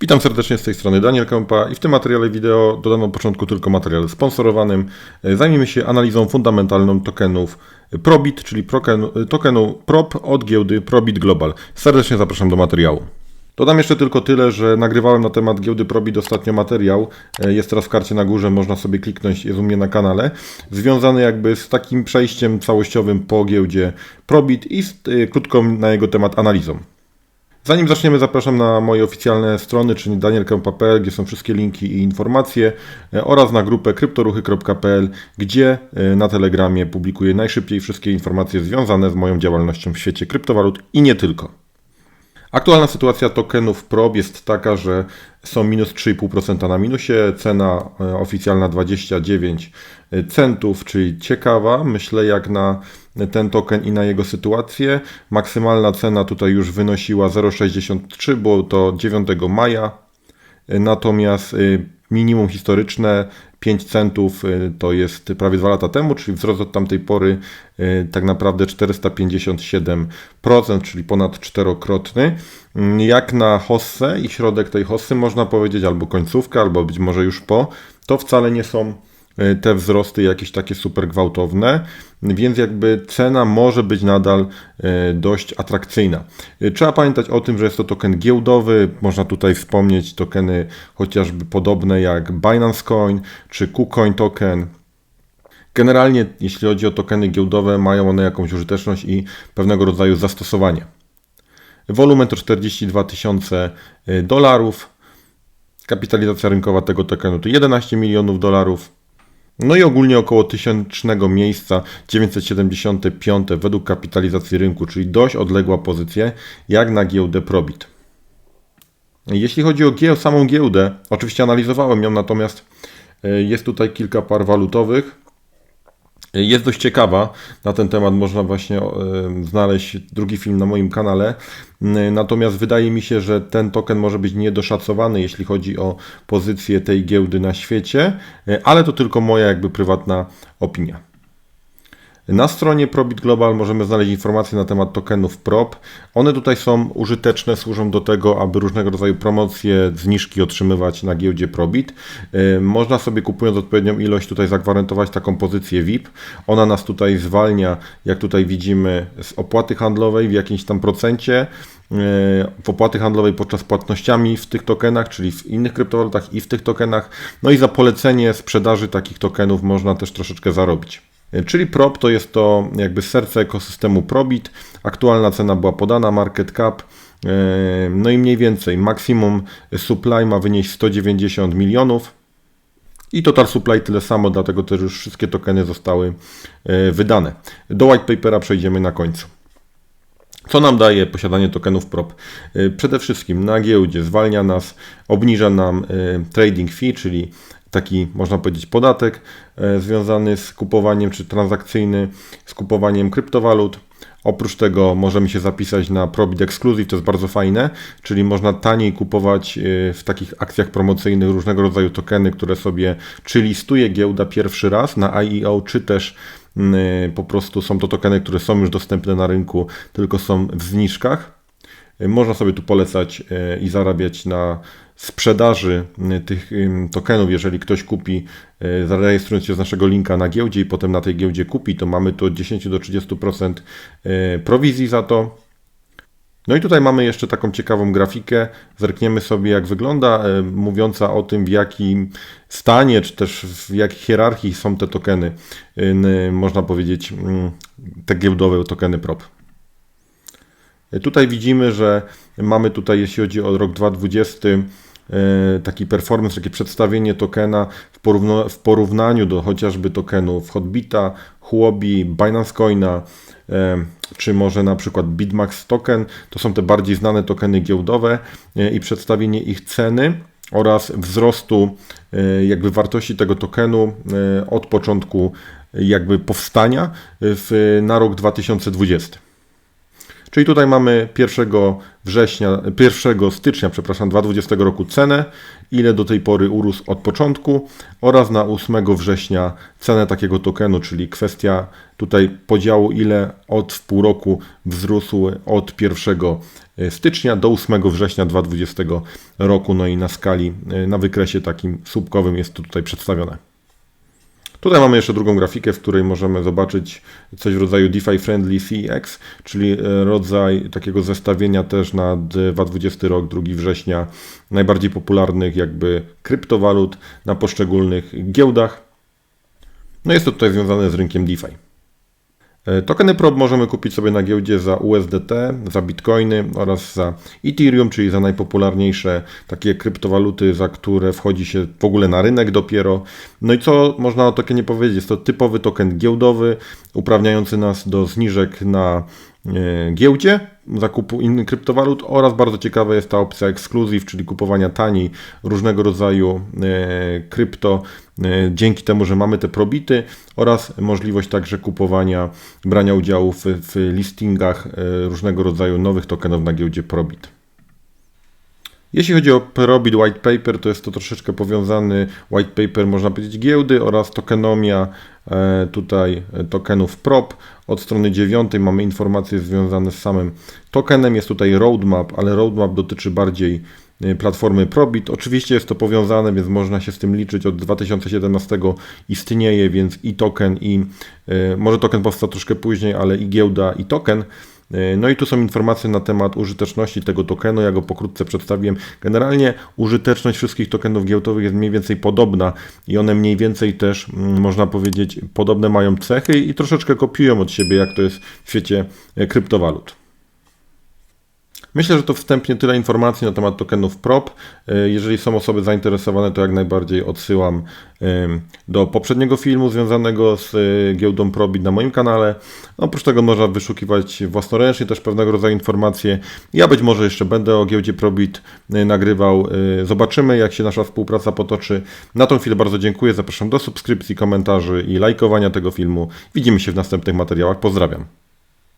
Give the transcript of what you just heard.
Witam serdecznie z tej strony Daniel Kępa i w tym materiale wideo dodam na początku tylko materiał sponsorowanym. E, Zajmiemy się analizą fundamentalną tokenów Probit, czyli token, tokenu PROP od giełdy Probit Global. Serdecznie zapraszam do materiału. Dodam jeszcze tylko tyle, że nagrywałem na temat giełdy Probit ostatnio materiał. E, Jest teraz w karcie na górze, można sobie kliknąć, jest u mnie na kanale. Związany jakby z takim przejściem całościowym po giełdzie Probit i z e, krótką na jego temat analizą. Zanim zaczniemy, zapraszam na moje oficjalne strony, czyli danielkempa.pl, gdzie są wszystkie linki i informacje e, oraz na grupę kryptoruchy.pl, gdzie e, na Telegramie publikuję najszybciej wszystkie informacje związane z moją działalnością w świecie kryptowalut i nie tylko. Aktualna sytuacja tokenów PROB jest taka, że są minus 3,5% na minusie, cena e, oficjalna 29 centów, czyli ciekawa, myślę jak na ten token i na jego sytuację. Maksymalna cena tutaj już wynosiła 0,63, było to 9 maja, natomiast y, minimum historyczne 5 centów y, to jest prawie 2 lata temu, czyli wzrost od tamtej pory y, tak naprawdę 457%, czyli ponad czterokrotny. Jak na hossę i środek tej hossy można powiedzieć albo końcówka, albo być może już po, to wcale nie są te wzrosty jakieś takie super gwałtowne, więc jakby cena może być nadal dość atrakcyjna. Trzeba pamiętać o tym, że jest to token giełdowy, można tutaj wspomnieć tokeny chociażby podobne jak Binance Coin czy KuCoin token. Generalnie jeśli chodzi o tokeny giełdowe mają one jakąś użyteczność i pewnego rodzaju zastosowanie. Wolumen to 42 tysiące dolarów. Kapitalizacja rynkowa tego tokenu to 11 milionów dolarów. No i ogólnie około tysięcznego miejsca 975 według kapitalizacji rynku, czyli dość odległa pozycja jak na giełdę Probit. Jeśli chodzi o samą giełdę, oczywiście analizowałem ją, natomiast jest tutaj kilka par walutowych. Jest dość ciekawa. Na ten temat można właśnie znaleźć drugi film na moim kanale. Natomiast wydaje mi się, że ten token może być niedoszacowany, jeśli chodzi o pozycję tej giełdy na świecie, ale to tylko moja jakby prywatna opinia. Na stronie Probit Global możemy znaleźć informacje na temat tokenów PROP. One tutaj są użyteczne, służą do tego, aby różnego rodzaju promocje, zniżki otrzymywać na giełdzie Probit. Można sobie kupując odpowiednią ilość tutaj zagwarantować taką pozycję VIP. Ona nas tutaj zwalnia, jak tutaj widzimy, z opłaty handlowej w jakimś tam procencie w opłaty handlowej podczas płatnościami w tych tokenach, czyli w innych kryptowalutach i w tych tokenach. No i za polecenie sprzedaży takich tokenów można też troszeczkę zarobić. Czyli prop to jest to jakby serce ekosystemu Probit. Aktualna cena była podana, market cap. No i mniej więcej maksimum supply ma wynieść 190 milionów. I total supply tyle samo, dlatego też już wszystkie tokeny zostały wydane. Do white papera przejdziemy na końcu. Co nam daje posiadanie tokenów prop? Przede wszystkim na giełdzie zwalnia nas, obniża nam trading fee, czyli taki, można powiedzieć, podatek związany z kupowaniem, czy transakcyjny, z kupowaniem kryptowalut. Oprócz tego możemy się zapisać na Probit Exclusive, to jest bardzo fajne, czyli można taniej kupować w takich akcjach promocyjnych różnego rodzaju tokeny, które sobie czy listuje giełda pierwszy raz na IEO, czy też po prostu są to tokeny, które są już dostępne na rynku, tylko są w zniżkach. Można sobie tu polecać i zarabiać na sprzedaży tych tokenów. Jeżeli ktoś kupi, zarejestrując się z naszego linka na giełdzie i potem na tej giełdzie kupi, to mamy tu od 10 do 30% prowizji za to. No i tutaj mamy jeszcze taką ciekawą grafikę. Zerkniemy sobie, jak wygląda, mówiąca o tym, w jakim stanie, czy też w jakiej hierarchii są te tokeny, można powiedzieć, te giełdowe tokeny prop. Tutaj widzimy, że mamy tutaj, jeśli chodzi o rok 2020, taki performance, takie przedstawienie tokena w, w porównaniu do chociażby tokenów Hotbita, Huobi, Binance Coina, czy może na przykład Bitmax token. To są te bardziej znane tokeny giełdowe i przedstawienie ich ceny oraz wzrostu jakby wartości tego tokenu od początku jakby powstania w, na rok 2020. Czyli tutaj mamy 1 września, 1 stycznia, przepraszam, 2020 roku cenę, ile do tej pory urósł od początku oraz na 8 września cenę takiego tokenu, czyli kwestia tutaj podziału, ile od w pół roku wzrósł od 1 stycznia do 8 września 2020 roku, no i na skali, na wykresie takim słupkowym jest to tutaj przedstawione. Tutaj mamy jeszcze drugą grafikę, w której możemy zobaczyć coś w rodzaju DeFi Friendly CX, czyli e, rodzaj takiego zestawienia też na 2020 rok, 2 września, najbardziej popularnych jakby kryptowalut na poszczególnych giełdach. No jest to tutaj związane z rynkiem DeFi. E, tokeny PROP możemy kupić sobie na giełdzie za USDT, za bitcoiny oraz za Ethereum, czyli za najpopularniejsze takie kryptowaluty, za które wchodzi się w ogóle na rynek dopiero. No i co można o tokenie powiedzieć? Jest to typowy token giełdowy, uprawniający nas do zniżek na E, giełdzie zakupu innych kryptowalut oraz bardzo ciekawa jest ta opcja exclusive, czyli kupowania taniej różnego rodzaju e, krypto e, dzięki temu, że mamy te probity oraz możliwość także kupowania, brania udziału w, w listingach różnego rodzaju nowych tokenów na giełdzie Probit. Jeśli chodzi o Probit White Paper, to jest to troszeczkę powiązany white paper, można powiedzieć, giełdy oraz tokenomia e, tutaj e, tokenów prop. Od strony 9 mamy informacje związane z samym tokenem. Jest tutaj roadmap, ale roadmap dotyczy bardziej e, platformy Probit. Oczywiście jest to powiązane, więc można się z tym liczyć. Od 2017 istnieje, więc i token, i może token powstał troszkę później, ale i giełda, i token. E, no i tu są informacje na temat użyteczności tego tokenu, ja go pokrótce przedstawiłem. Generalnie użyteczność wszystkich tokenów giełdowych jest mniej więcej podobna i one mniej więcej też, mm, można powiedzieć, podobne mają cechy i troszeczkę kopiują od siebie, jak to jest w świecie e, kryptowalut. Myślę, że to wstępnie tyle informacji na temat tokenów prop. E, jeżeli są osoby zainteresowane, to jak najbardziej odsyłam do poprzedniego filmu związanego z e, giełdą Probit na moim kanale. Oprócz tego można wyszukiwać własnoręcznie też pewnego rodzaju informacje. Ja być może jeszcze będę o giełdzie Probit e, nagrywał. Zobaczymy, jak się nasza współpraca potoczy. Na tą chwilę bardzo dziękuję. Zapraszam do subskrypcji, komentarzy i lajkowania tego filmu. Widzimy się w następnych materiałach. Pozdrawiam.